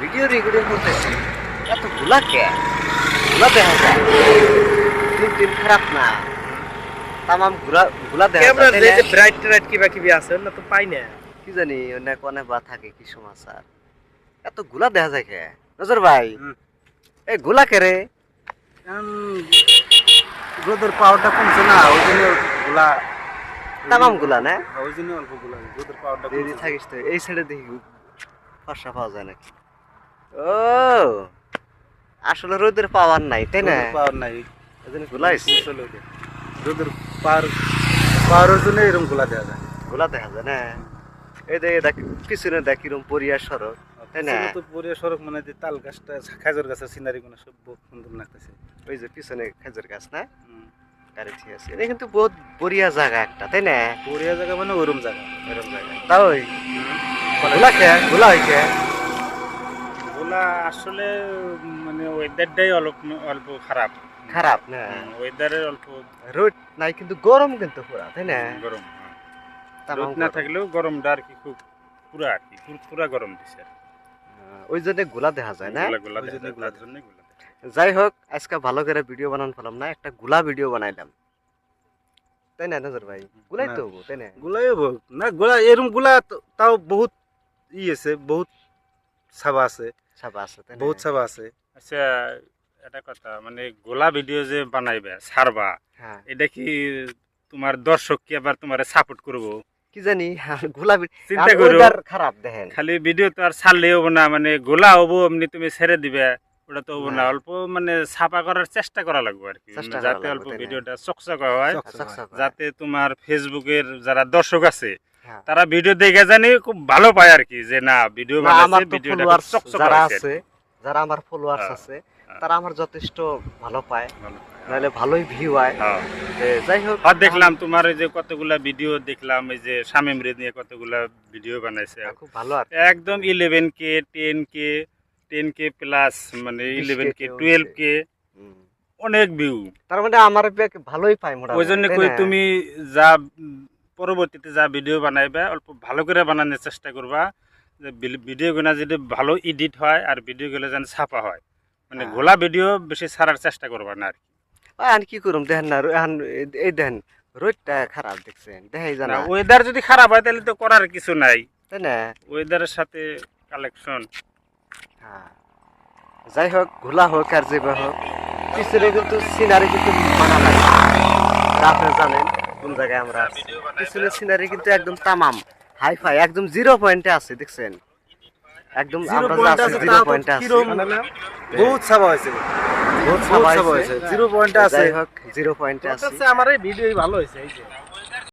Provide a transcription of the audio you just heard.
Video recording করতেছি এতগুলা কে গুলা দেখা যায় দিন দিন খারাপ না তামামগুলা গুলা দেখা যায় যে ব্রাইট ট্রাইট কিবা কিবি আছে না তো পাই না কি জানি অনেক অনেক বা থাকে কি সমাচার এতগুলা দেখা যায় কে নজর ভাই। এই গুলা কে রে রোদের পাওয়ারটা কমছে না ওই জন্যগুলা তামামগুলা না ওই জন্য অল্পগুলা রোদের পাওয়ারটা দেরি থাকিস তো এই সাইডে দেখি ফর্সা পাওয়া যায় নাকি ও আসলে রোদের পাওয়ার নাই তাই না? পাওয়ার নাই। এই জন্যগুলা হয়েছে চলে ওঠে। রোদের পাওয়ার পাওয়ারের জন্য এরকমগুলা দেওয়া যায়। গুলা দেখা যায় না? এই দেখ দেখ পিছনে দেখ কিরম পরিয়া সড়ক তাই না? তো পরিয়া সড়ক মানে যে তাল গাছটা খাজর গাছের সিনারি গুলো সব সুন্দর লাগতেছে। ওই যে পিছনে খেজুর গাছ না? হুম। ঠিক আছে এটা কিন্তু বহুত বড়িয়া জায়গা একটা তাই না? পরিয়া জায়গা মানে ওরম জায়গা। তাও ওই গুলা খে গুলা হইছে? ওগুলা আসলে মানে ওয়েদারটাই অল্প অল্প খারাপ। খারাপ না? ওয়েদারের অল্প রোদ নাই কিন্তু গরম কিন্তু পুরা তাই না? গরম হ্যাঁ। রোদ না থাকলেও গরমটা আর কি খুব পুরা আর কি পুর- পুরা গরম দিছে ওই জন্যগুলা দেখা যায় না। যাই হোক আজকে ভালো করে ভিডিও বানান পেলাম না একটা গুলা ভিডিও বানাইলাম। তাই না নজর ভাই? গুলাই তো হব, তাই না? গুলাই হোক না গোলা এরমগুলা তাও বহুত ই আছে বহুত ছাবা আছে। সাবা আছে বহুত ছাবা আছে আচ্ছা এটা কথা মানে গোলা ভিডিও যে বানাইবে ছাড়বা হ্যাঁ এটা কি তোমার দর্শক কি আবার তোমার সাপোর্ট করব কি জানি আর চিন্তা করো খারাপ দেখেন খালি ভিডিও তো আর ছাড়লে হব না মানে গোলা হব এমনি তুমি ছেড়ে দিবে ওটা তো হব না না। অল্প মানে ছাপা করার চেষ্টা করা লাগবে আর কি চেষ্টা মানে যাতে অল্প? ভিডিওটা চকচকা হয় হয়। যাতে তোমার ফেসবুকের যারা দর্শক আছে হ্যাঁ। তারা ভিডিও দেখে জানি খুব ভালো পায় আর কি যে না ভিডিও আমার ভিডিওটা যারা আছে যারা আমার ফলোয়ার্স হ্যাঁ, আছে হ্যাঁ। তারা আমার যথেষ্ট ভালো পায়। নাহলে ভালোই ভিউ হয়। হ্যাঁ। যাই হোক আর দেখলাম তোমার এই যে কতগুলা ভিডিও দেখলাম এই যে শামিম রে নিয়ে কতগুলা ভিডিও বানাইছে। হ্যাঁ, খুব ভালো আর একদম eleven K ten K ten K plus মানে ইলেভেন কে টুয়েলভ কে অনেক ভিউ তার মানে আমার ভালোই পায় ওই জন্য তুমি যা পরবর্তীতে যা ভিডিও বানাইবে অল্প ভালো করে বানানোর চেষ্টা করবা যে ভিডিও গুলা যদি ভালো এডিট হয় আর ভিডিও গুলো যেন ছাপা হয়। মানে হ্যাঁ। গোলা ভিডিও বেশি ছাড়ার চেষ্টা করবা না আর কি। আর কি করুম দেখেন না এখন এই- দেখেন রোদটা খারাপ দেখছেন দেখাই জানা। ওয়েদার যদি খারাপ হয় তাহলে তো করার কিছু নাই। তাই না? ওয়েদারের সাথে কালেকশন হ্যাঁ। যাই হোক ঘোলা হোক আর যেবা হোক পিছনে কিন্তু সিনারি কিন্তু মানা লাগে আর আপনারা জানেন। কোন জায়গায় আমরা আছি। পিছনে সিনারি কিন্তু একদম তামাম। হাইফাই একদম জিরো পয়েন্টে আছে দেখছেন? একদম আমরা যা আছে জিরো পয়েন্টে আছে। বহুত সাবা হয়েছে। বহুত সাবা হয়েছে। জিরো পয়েন্টে আছে। হোক জিরো পয়েন্টে আছে। আমার এই ভিডিও ভালো হয়েছে এই যে।